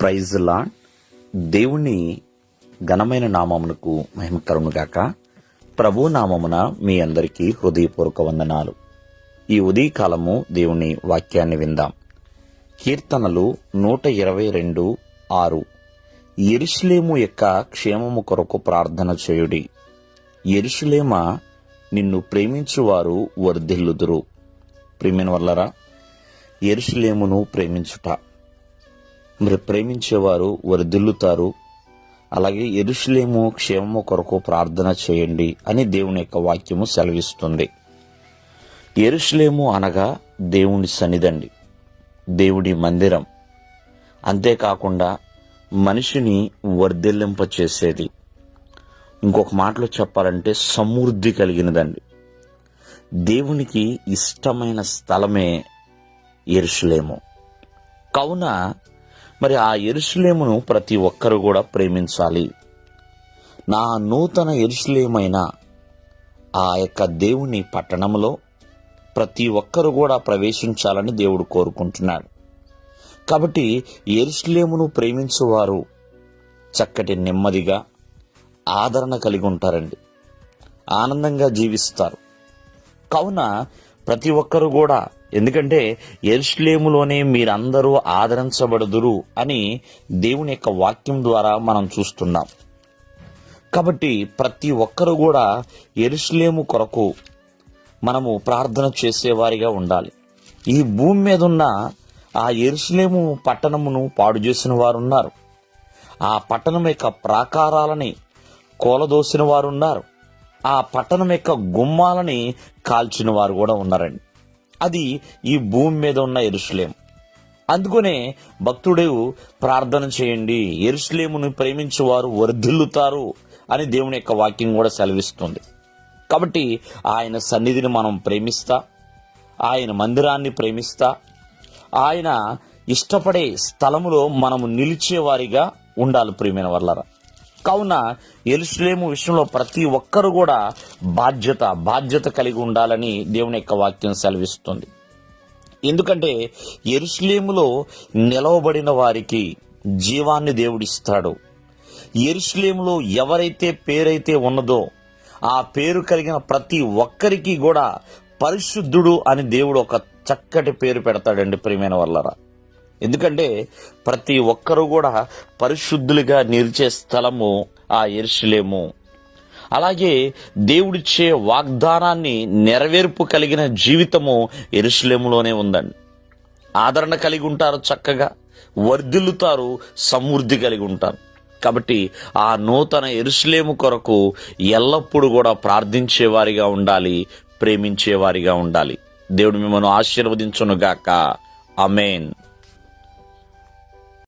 Praise లా. దేవుని ఘనమైన నామమునకు మహిమకరునుగాక ప్రభు నామమున మీ అందరికీ హృదయపూర్వక వందనాలు. ఈ ఉదయకాలము దేవుని వాక్యాన్ని విందాం. కీర్తనలు నూట ఇరవై రెండు ఆరు. ఎరుషులేము యొక్క క్షేమము కొరకు ప్రార్థన చేయుడి. ఎరుషులేమ నిన్ను ప్రేమించువారు వర్ధిల్లుదురు. ప్రేమిన వల్లరా ఎరుషులేమును ప్రేమించుట. మీరు ప్రేమించేవారు వరిదిల్లుతారు అలాగే ఎరుషులేము క్షేమము కొరకు ప్రార్థన చేయండి అని దేవుని యొక్క వాక్యము సెలవిస్తుంది. ఎరుషులేము అనగా దేవుని సన్నిధండి దేవుడి మందిరం. అంతేకాకుండా మనిషిని వర్ధిల్లింప చేసేది. ఇంకొక మాటలో చెప్పాలంటే సమృద్ధి కలిగినదండి. దేవునికి ఇష్టమైన స్థలమే ఎరుషులేము. కావున మరి ఆ ఎరుసలేమును ప్రతి ఒక్కరు కూడా ప్రేమించాలి. నా నూతన ఎరుసలేమైన ఆ యొక్క దేవుని పట్టణంలో ప్రతి ఒక్కరు కూడా ప్రవేశించాలని దేవుడు కోరుకుంటున్నాడు. కాబట్టి ఎరుసలేమును ప్రేమించువారు చక్కటి నెమ్మదిగా ఆదరణ కలిగి ఉంటారండి. ఆనందంగా జీవిస్తారు. కావున ప్రతి ఒక్కరు కూడా. ఎందుకంటే ఎరుస్లేములోనే మీరందరూ ఆదరించబడుదురు అని దేవుని యొక్క వాక్యం ద్వారా మనం చూస్తున్నాం. కాబట్టి ప్రతి ఒక్కరు కూడా ఎరుస్లేము కొరకు మనము ప్రార్థన చేసేవారిగా ఉండాలి. ఈ భూమి మీద ఉన్న ఆ ఎరుస్లేము పట్టణమును పాడు చేసిన వారు ఉన్నారు ఆ పట్టణం యొక్క ప్రాకారాలని కోలదోసిన వారు ఉన్నారు ఆ పట్టణం యొక్క గుమ్మాలని కాల్చిన వారు కూడా ఉన్నారండి. అది ఈ భూమి మీద ఉన్న ఎరుసలేం. అందుకనే భక్తుడు ప్రార్థన చేయండి ఎరుసలేమును ప్రేమించేవారు వర్ధిల్లుతారు అని దేవుని యొక్క వాక్యం కూడా సెలవిస్తుంది. కాబట్టి ఆయన సన్నిధిని మనం ప్రేమిస్తా ఆయన మందిరాన్ని ప్రేమిస్తా ఆయన ఇష్టపడే స్థలములో మనము నిలిచేవారిగా ఉండాలి ప్రియమైన వల్లరా కావున ఎరుసలేము విషయంలో ప్రతి ఒక్కరు కూడా బాధ్యత బాధ్యత కలిగి ఉండాలని దేవుని యొక్క వాక్యం సెలవిస్తుంది. ఎందుకంటే ఎరుసలేములో నిలవబడిన వారికి జీవాన్ని దేవుడిస్తాడు. ఎరుసలేములో ఎవరైతే పేరైతే ఉన్నదో ఆ పేరు కలిగిన ప్రతి ఒక్కరికి కూడా పరిశుద్ధుడు అని దేవుడు ఒక చక్కటి పేరు పెడతాడండి ప్రియమైన వల్లరా ఎందుకంటే ప్రతి ఒక్కరూ కూడా పరిశుద్ధులుగా నిలిచే స్థలము ఆ ఎరుసలేము అలాగే దేవుడిచ్చే వాగ్దానాన్ని నెరవేర్పు కలిగిన జీవితము ఎరుసలేములోనే ఉందండి. ఆదరణ కలిగి ఉంటారు చక్కగా వర్ధిల్లుతారు సమృద్ధి కలిగి ఉంటారు. కాబట్టి ఆ నూతన ఎరుసలేము కొరకు ఎల్లప్పుడూ కూడా ప్రార్థించేవారిగా ఉండాలి ప్రేమించేవారిగా ఉండాలి. దేవుడు మిమ్మల్ని ఆశీర్వదించునుగాక. అమేన్